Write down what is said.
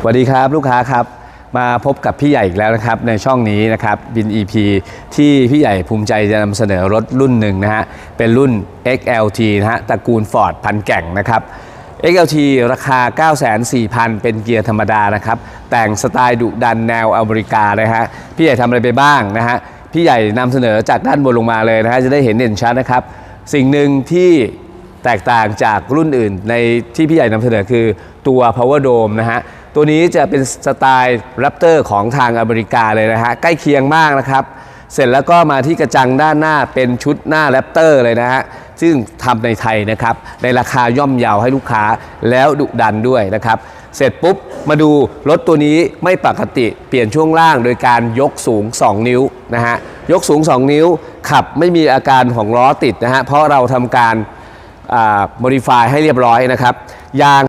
สวัสดีครับลูกค้าครับมาพบกับพี่ใหญ่อีกแล้วนะครับในช่องนี้นะครับบิน EP ที่พี่ใหญ่ภูมิใจจะนำเสนอรถรุ่นหนึ่งนะฮะเป็นรุ่น XLT นะฮะตระกูล Ford พันแก่งนะครับ XLT ราคา 9,400 เป็นเกียร์ธรรมดานะครับ แต่งสไตล์ดุดันแนวอเมริกานะฮะพี่ใหญ่ทำอะไรไปบ้างนะฮะพี่ใหญ่นำเสนอจากด้านบนลงมาเลยนะฮะจะได้เห็นเด่นชัดนะครับ สิ่งหนึ่งที่แตกต่างจากรุ่นอื่นในที่พี่ใหญ่นำเสนอคือตัว Power Dome นะฮะ ตัวนี้จะเป็นสไตล์แรปเตอร์ของทางอเมริกาเลยนะฮะ ใกล้เคียงมากนะครับ เสร็จแล้วก็มาที่กระจังด้านหน้าเป็นชุดหน้าแรปเตอร์เลยนะฮะ ซึ่งทำในไทยนะครับ ในราคาย่อมเยาวให้ลูกค้าแล้วดุดันด้วยนะครับ เสร็จปุ๊บมาดูรถตัวนี้ไม่ปกติเปลี่ยนช่วงล่างโดยการยกสูง 2 นิ้วนะฮะ ยกสูง 2 นิ้วขับไม่มีอาการของล้อติดนะฮะ เพราะเราทำการโมดิฟายให้เรียบร้อยนะครับยาง